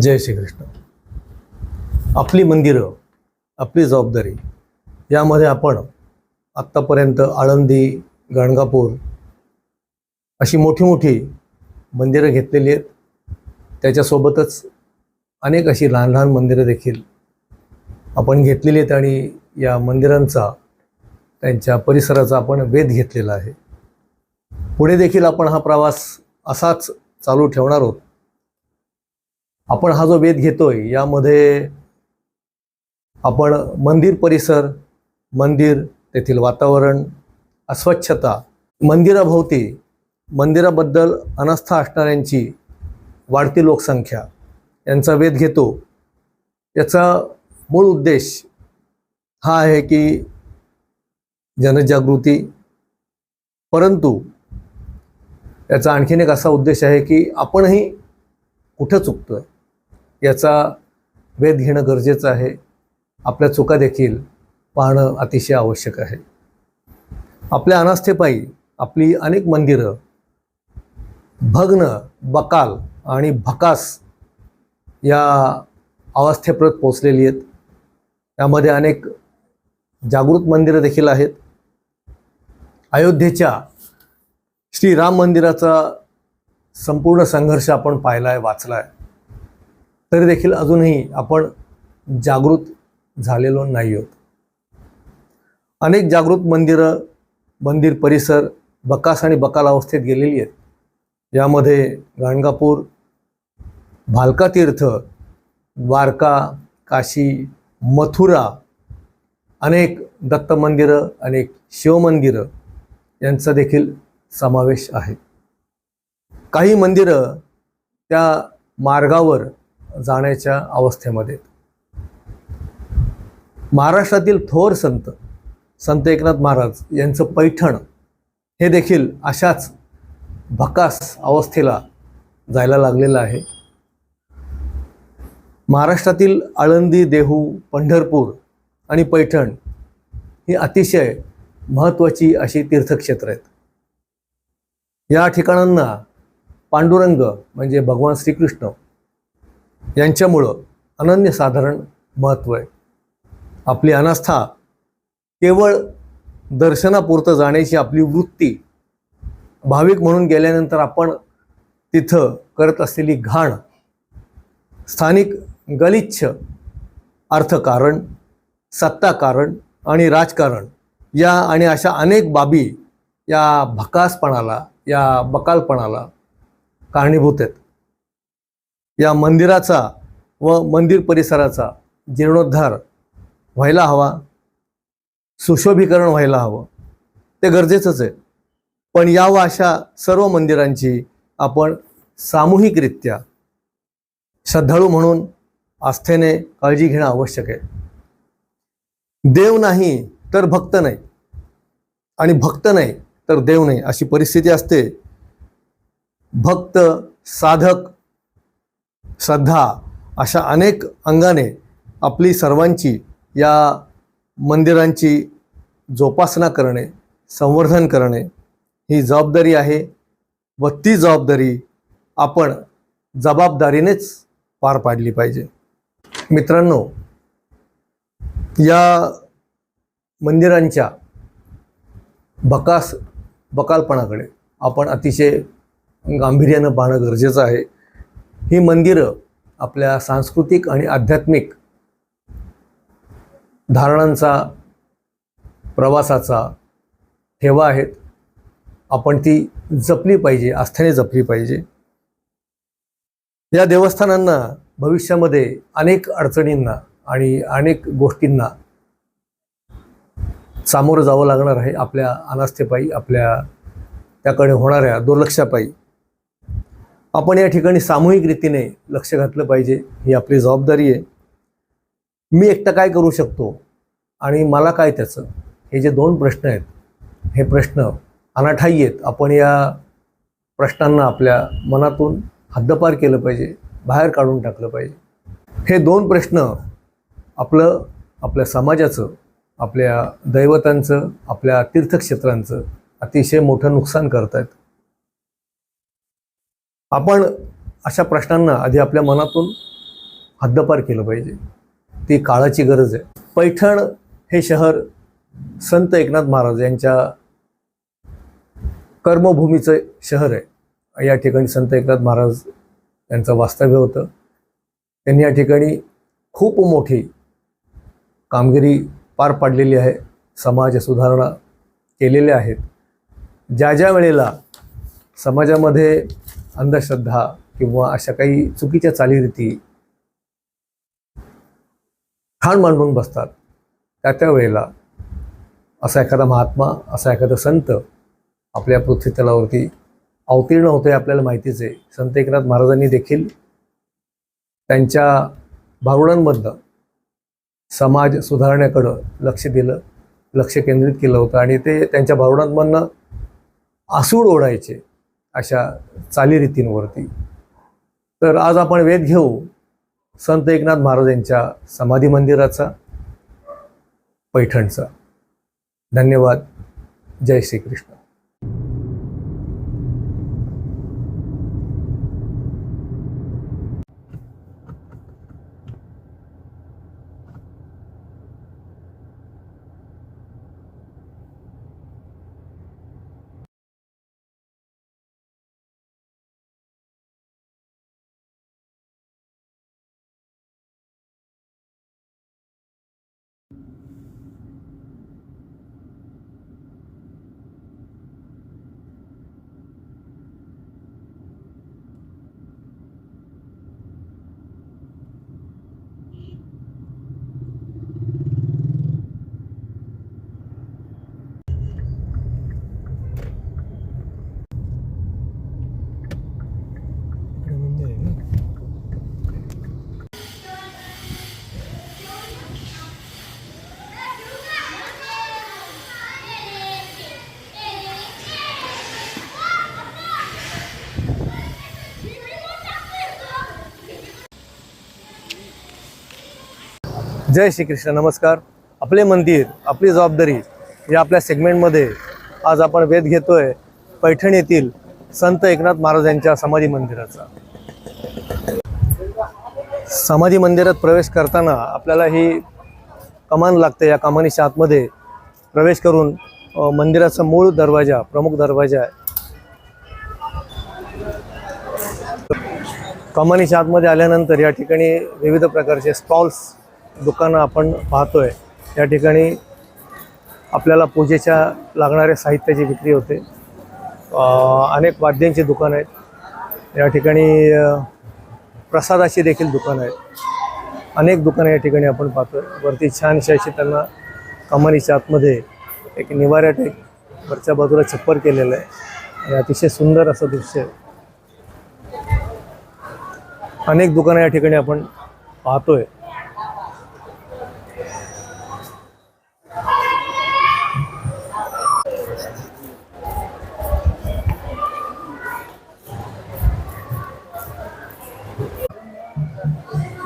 जय श्रीकृष्ण. आपली मंदिरं आपली जबाबदारी यामध्ये आपण आत्तापर्यंत आळंदी गाणगापूर अशी मोठी मोठी मंदिरं घेतलेली आहेत. त्याच्यासोबतच अनेक अशी लहान लहान मंदिरं देखील आपण घेतलेली आहेत आणि या मंदिरांचा त्यांच्या परिसराचा आपण वेध घेतलेला आहे. पुढे देखील आपण हा प्रवास असाच चालू ठेवणार आहोत. आपण हा जो वेध घेतोय यामध्ये आपण मंदिर परिसर मंदिर तेथील वातावरण अस्वच्छता मंदिराभोवती मंदिराबद्दल अनास्था असणाऱ्यांची वाढती लोकसंख्या यांचा वेध घेतो. याचा मूळ उद्देश हा आहे की जनजागृती. परंतु याचा आणखीन एक असा उद्देश आहे की आपणही कुठं चुकतो आहे याचा वेध घेणं गरजेचं आहे. आपल्या चुका देखील पाहणं अतिशय आवश्यक आहे. आपल्या अनास्थेपायी आपली अनेक मंदिरं भग्न बकाल आणि भकास या अवस्थेप्रत पोचलेली आहेत. त्यामध्ये अनेक जागृत मंदिरं देखील आहेत. अयोध्येच्या श्रीराम मंदिराचा संपूर्ण संघर्ष आपण पाहिला आहे वाचला आहे तरी देखील अजूनही आपण जागृत झालेलो नाही आहोत अनेक जागृत मंदिरं मंदिर परिसर बकास आणि बकाल अवस्थेत गेलेली आहेत. यामध्ये गाणगापूर भालका तीर्थ द्वारका काशी मथुरा अनेक दत्त मंदिरं अनेक शिवमंदिरं यांचा देखील समावेश आहे. काही मंदिरं त्या मार्गावर जाण्याच्या अवस्थेमध्ये. महाराष्ट्रातील थोर संत संत एकनाथ महाराज यांचं पैठण हे देखील अशाच भकास अवस्थेला जायला लागलेलं आहे. महाराष्ट्रातील आळंदी देहू पंढरपूर आणि पैठण ही अतिशय महत्त्वाची अशी तीर्थक्षेत्र आहेत. या ठिकाणांना पांडुरंग म्हणजे भगवान श्रीकृष्ण यांच्यामुळं अनन्यसाधारण महत्त्व आहे. आपली अनास्था केवळ दर्शनापुरतं जाण्याची आपली वृत्ती भाविक म्हणून गेल्यानंतर आपण तिथं करत असलेली घाण स्थानिक गलिच्छ अर्थकारण सत्ताकारण आणि राजकारण या आणि अशा अनेक बाबी या भकासपणाला या बकालपणाला कारणीभूत आहेत. या मंदिराचा व मंदिर परिसराचा जीर्णोद्धार व्हायला हवा सुशोभीकरण व्हायला हवं. ते गरजेचंच आहे. पण या व अशा सर्व मंदिरांची आपण सामूहिकरित्या श्रद्धाळू म्हणून आस्थेने काळजी घेणं आवश्यक आहे. देव नाही तर भक्त नाही. आणि भक्त नाही तर देव नाही अशी परिस्थिती असते. भक्त साधक श्रद्धा अशा अनेक अंगाने आपली सर्वांची या मंदिरांची जोपासना करणे संवर्धन करणे ही जबाबदारी आहे व ती जबाबदारी आपण जबाबदारीनेच पार पाडली पाहिजे. मित्रांनो या मंदिरांच्या बकास बकालपणाकडे आपण अतिशय गांभीर्यानं पाहणं गरजेचं आहे. ही मंदिरं आपल्या सांस्कृतिक आणि आध्यात्मिक धारणांचा प्रवासाचा ठेवा आहेत. आपण ती जपली पाहिजे आस्थेने जपली पाहिजे. या देवस्थानांना भविष्यामध्ये अनेक अडचणींना आणि अनेक गोष्टींना सामोरं जावं लागणार आहे आपल्या अनास्थेपायी आपल्या त्याकडे होणाऱ्या दुर्लक्षापायी. आपण या ठिकाणी सामूहिक रीतीने लक्ष घातलं पाहिजे. ही आपली जबाबदारी आहे. मी एकटा काय करू शकतो? आणि मला काय त्याचं? हे जे दोन प्रश्न आहेत हे प्रश्न अनाठाई आहेत. आपण या प्रश्नांना आपल्या मनातून हद्दपार केलं पाहिजे बाहेर काढून टाकलं पाहिजे. हे दोन प्रश्न आपलं आपल्या समाजाचं आपल्या दैवतांचं आपल्या तीर्थक्षेत्रांचं अतिशय मोठं नुकसान करत आहेत आपण अशा प्रश्नांना आधी आपल्या मनातून हद्दपार केलं पाहिजे. ती काळाची गरज आहे. पैठण हे शहर संत एकनाथ महाराज यांच्या कर्मभूमीचं शहर आहे. या ठिकाणी संत एकनाथ महाराज यांचं वास्तव्य होतं. त्यांनी या ठिकाणी खूप मोठी कामगिरी पार पाडलेली आहे. समाज सुधारणा केलेल्या आहेत. ज्या ज्या वेळेला समाजामध्ये अंधश्रद्धा किंवा अशा काही चुकीच्या चालीरीती खाण मानवून बसतात त्या त्या वेळेला असा एखादा महात्मा असा एखादा संत आपल्या पृथ्वी तलावरती अवतीर्ण होते आपल्याला माहितीच आहे. संत एकनाथ महाराजांनी देखील त्यांच्या भारुडांमधलं समाज सुधारण्याकडं लक्ष दिलं लक्ष केंद्रित केलं होतं आणि ते त्यांच्या भारुडांमधनं आसूड ओढायचे. अशा चालीरीतींवरती. तर आज आपण वेध घेऊ संत एकनाथ महाराज यांच्या समाधी मंदिराचा पैठणचा. धन्यवाद. जय श्रीकृष्ण. जय श्रीकृष्ण नमस्कार. आपले मंदिर आपली जबाबदारी या आपल्या सेगमेंटमध्ये आज आपण वेध घेतोय पैठण येथील संत एकनाथ महाराज यांच्या समाधी मंदिराचा. समाधी मंदिरात प्रवेश करताना आपल्याला ही कमान लागते या कमानीच्या आतमध्ये प्रवेश करून मंदिराचा मूळ दरवाजा प्रमुख दरवाजा आहे. कमानीच्या आतमध्ये आल्यानंतर या ठिकाणी विविध प्रकारचे स्टॉल्स दुकानं आपण पाहतोय या ठिकाणी आपल्याला पूजेच्या लागणाऱ्या साहित्याची विक्री होते. अनेक वाद्यांची दुकानं आहेत. या ठिकाणी प्रसादाची देखील दुकानं आहेत. अनेक दुकानं या ठिकाणी आपण पाहतोय. वरती छानशी अशी त्यांना कमानीच्या आतमध्ये एक निवाऱ्या टाईप वरच्या बाजूला छप्पर केलेलं आहे. आणि अतिशय सुंदर असं दृश्य आहे. अनेक दुकानं या ठिकाणी आपण पाहतोय.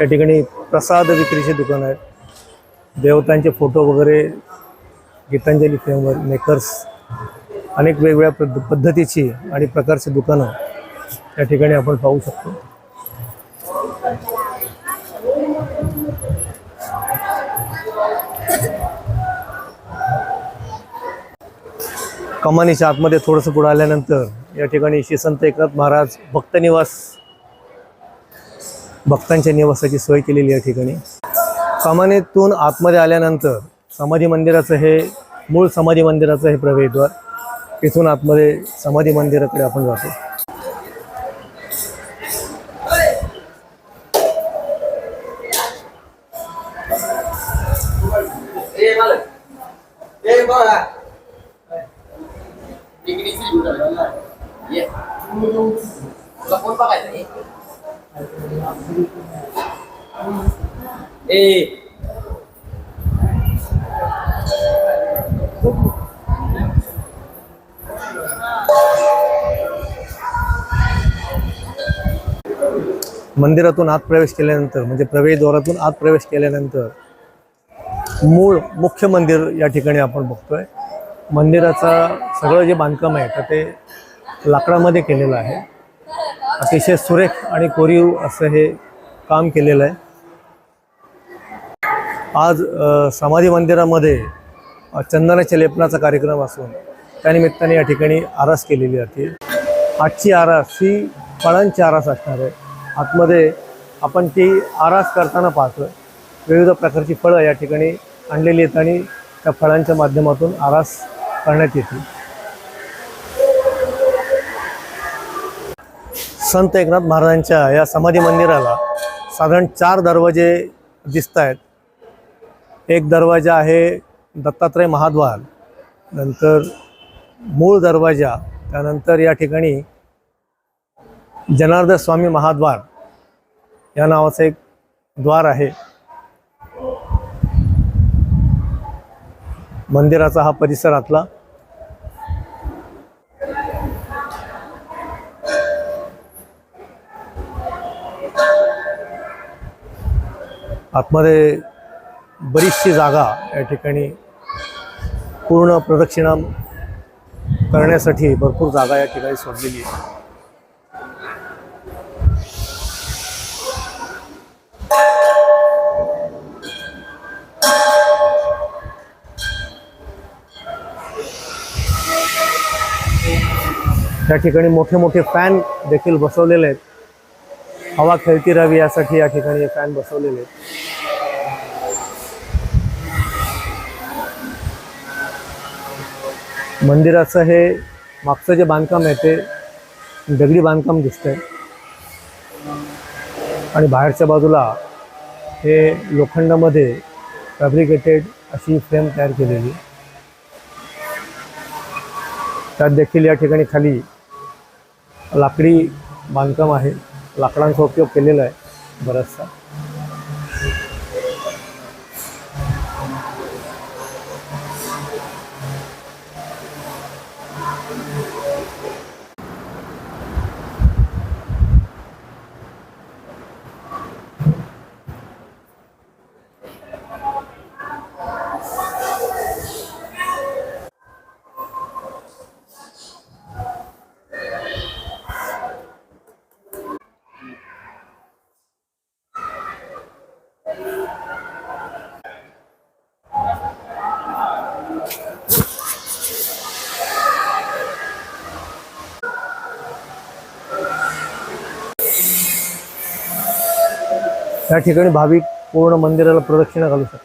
या ठिकाणी प्रसाद विक्रीचे दुकान आहेत. देवतांचे फोटो वगैरे गीतांजली फ्रेमवर मेकर्स अनेक वेगवेगळ्या पद्ध पद्धतीची आणि प्रकारची दुकानं या ठिकाणी आपण पाहू शकतो. कमानीच्या आतमध्ये थोडंसं पुढं आल्यानंतर या ठिकाणी श्री संत एकनाथ महाराज भक्तनिवास भक्तांच्या निवासाची सोय केलेली या ठिकाणी. कमानीतून आतमध्ये आल्यानंतर समाधी मंदिराचं हे मूळ समाधी मंदिराचं हे प्रवेशद्वार इथून आतमध्ये समाधी मंदिराकडे आपण जातो. ए. मंदिरातून आत प्रवेश केल्यानंतर म्हणजे प्रवेशद्वारातून आत प्रवेश केल्यानंतर मूळ मुख्य मंदिर या ठिकाणी आपण बघतोय. मंदिराचा सगळं जे बांधकाम आहे तर ते लाकडामध्ये केलेलं आहे. अतिशय सुरेख आणि कोरीव असं हे काम केलेलं आहे. आज समाधी मंदिरामध्ये चंदनाच्या लेपनाचा कार्यक्रम असून त्यानिमित्ताने या ठिकाणी आरास केलेली जाते आजची आरास ही फळांची आरास असणार आहे. आतमध्ये आपण ती आरास करताना पाहतो विविध प्रकारची फळं या ठिकाणी आणलेली आहेत आणि त्या फळांच्या माध्यमातून आरास करण्यात येते. संत एकनाथ महाराजांच्या या समाधी मंदिराला साधारण चार दरवाजे दिसत आहेत एक दरवाजा आहे दत्तात्रय महाद्वार. नंतर मूळ दरवाजा त्यानंतर या ठिकाणी जनार्दन स्वामी महाद्वार या नावाचं एक द्वार आहे. मंदिराचा हा परिसर आतला. आतमध्ये बरीचशी जागा या ठिकाणी पूर्ण प्रदक्षिणा करण्यासाठी भरपूर जागा या ठिकाणी सोडलेली आहे या ठिकाणी मोठे मोठे फॅन देखील बसवलेले आहेत. हवा खेळती राहावी यासाठी या ठिकाणी हे फॅन बसवलेले आहेत. मंदिराचं हे मागचं जे बांधकाम आहे ते दगडी बांधकाम दिसतंय. आणि बाहेरच्या बाजूला हे लोखंडामध्ये फॅब्रिकेटेड अशी फ्रेम तयार केलेली. त्यात देखील या ठिकाणी खाली लाकडी बांधकाम आहे. लाकडांचा उपयोग केलेला आहे बराचसा. या ठिकाणी भाविक पूर्ण मंदिराला प्रदक्षिणा घालू शकतात.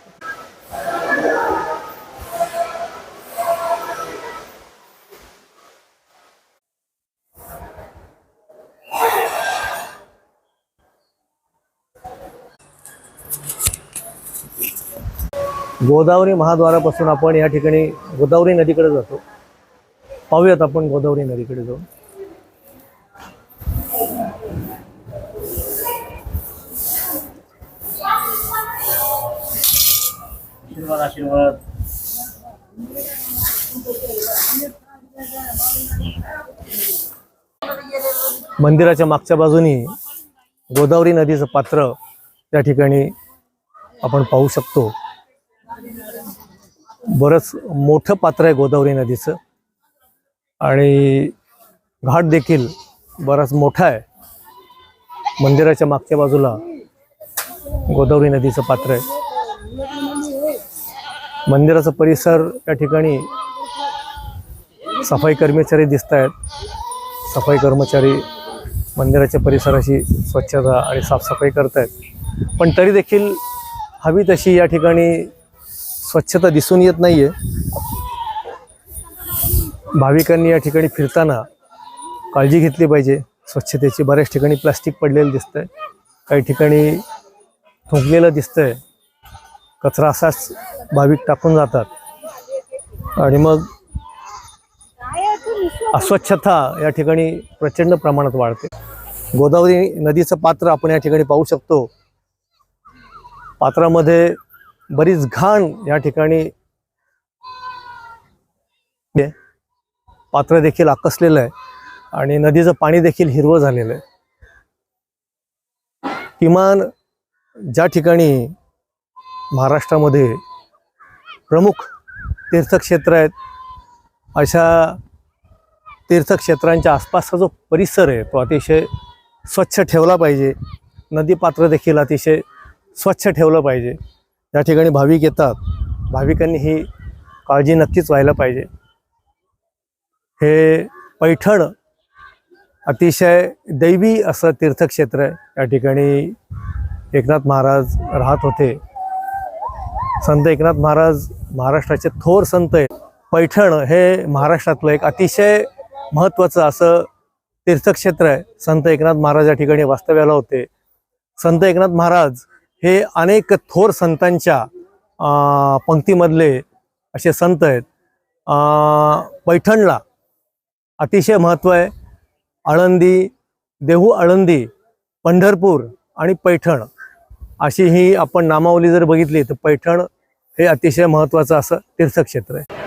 गोदावरी महाद्वारापासून आपण या ठिकाणी गोदावरी नदीकडे जातो. पाहूयात आपण गोदावरी नदीकडे जाऊन. आशीर्वाद आशीर्वाद. मंदिराच्या मागच्या बाजूनी गोदावरी नदीचं पात्र त्या ठिकाणी आपण पाहू शकतो. बरंच मोठं पात्र आहे गोदावरी नदीचं. आणि घाट देखील बराच मोठा आहे. मंदिराच्या मागच्या बाजूला गोदावरी नदीचं पात्र आहे. मंदिराचा परिसर या ठिकाणी सफाई कर्मचारी दिसत आहेत सफाई कर्मचारी मंदिराच्या परिसराची स्वच्छता आणि साफसफाई करत आहेत पण तरी देखील हवी तशी या ठिकाणी स्वच्छता दिसून येत नाही आहे भाविकांनी या ठिकाणी फिरताना काळजी घेतली पाहिजे. स्वच्छतेची बऱ्याच ठिकाणी प्लास्टिक पडलेलं दिसतंय. काही ठिकाणी थुंकलेलं दिसतंय. कचरा असाच भाविक टाकून जातात. आणि मग अस्वच्छता या ठिकाणी प्रचंड प्रमाणात वाढते. गोदावरी नदीचं पात्र आपण या ठिकाणी पाहू शकतो. पात्रामध्ये बरीच घाण या ठिकाणी पात्र देखील आकसलेलं आहे. आणि नदीचं पाणी देखील हिरवं झालेलं आहे. किमान ज्या ठिकाणी महाराष्ट्रामध्ये प्रमुख तीर्थक्षेत्र आहेत. अशा तीर्थक्षेत्रांच्या आसपासचा जो परिसर आहे तो अतिशय स्वच्छ ठेवला पाहिजे. नदीपात्र देखील अतिशय स्वच्छ ठेवलं पाहिजे. या ठिकाणी भाविक येतात भाविकांनी ही काळजी नक्कीच व्हायला पाहिजे. हे पैठण अतिशय दैवी असं तीर्थक्षेत्र आहे. या ठिकाणी एकनाथ महाराज राहत होते. संत एकनाथ महाराज महाराष्ट्राचे थोर संत आहेत. पैठण हे महाराष्ट्रातलं एक अतिशय महत्त्वाचं असं तीर्थक्षेत्र आहे. संत एकनाथ महाराज या ठिकाणी वास्तव्याला होते. संत एकनाथ महाराज हे अनेक थोर संतांच्या पंक्तीमधले असे संत आहेत. पैठणला अतिशय महत्त्व आहे. आळंदी देहू आळंदी पंढरपूर आणि पैठण. अशी ही आपण नामावली जर बघितली तर पैठण हे अतिशय महत्त्वाचं असं तीर्थक्षेत्र आहे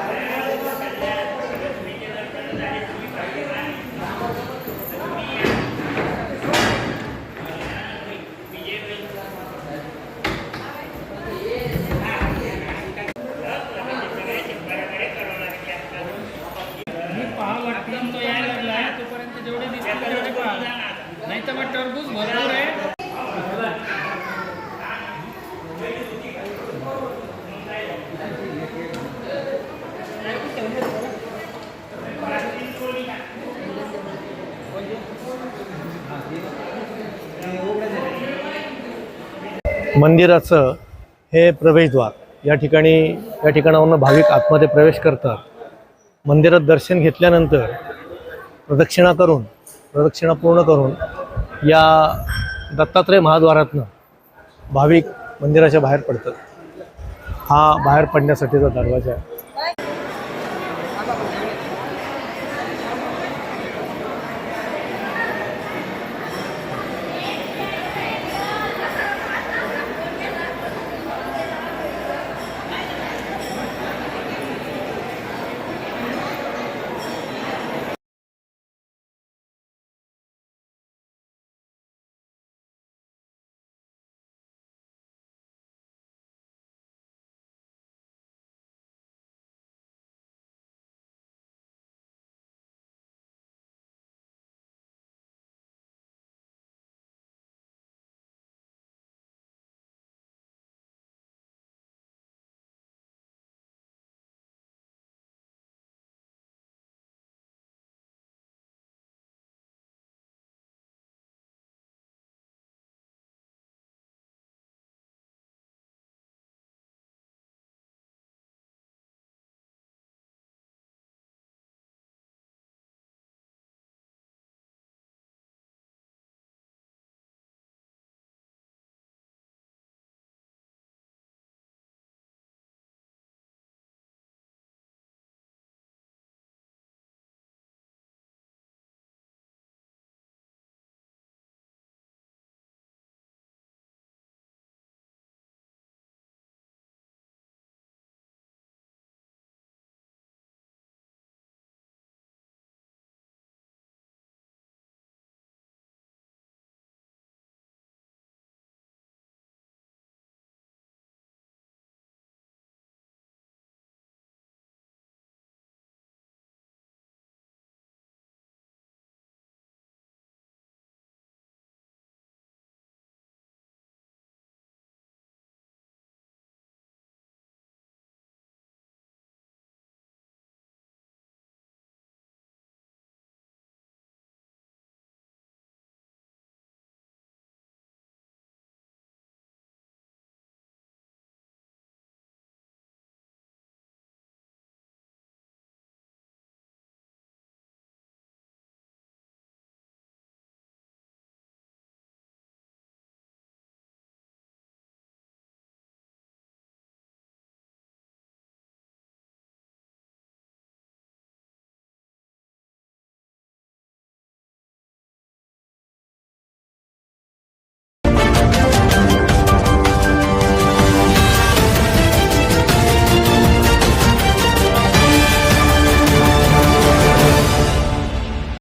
मी पहा वाटलं तो यायला लागलाय तोपर्यंत जेवढे दिसतील तेवढे पहा नाही तर मग टरबूज भरपूर आहे मंदिराचं हे प्रवेशद्वार या ठिकाणी या ठिकाणावरून भाविक आतमध्ये प्रवेश करतात. मंदिरात दर्शन घेतल्यानंतर प्रदक्षिणा करून प्रदक्षिणा पूर्ण करून या दत्तात्रय महाद्वारातनं भाविक मंदिराच्या बाहेर पडतात. हा बाहेर पडण्यासाठीचा दरवाजा आहे.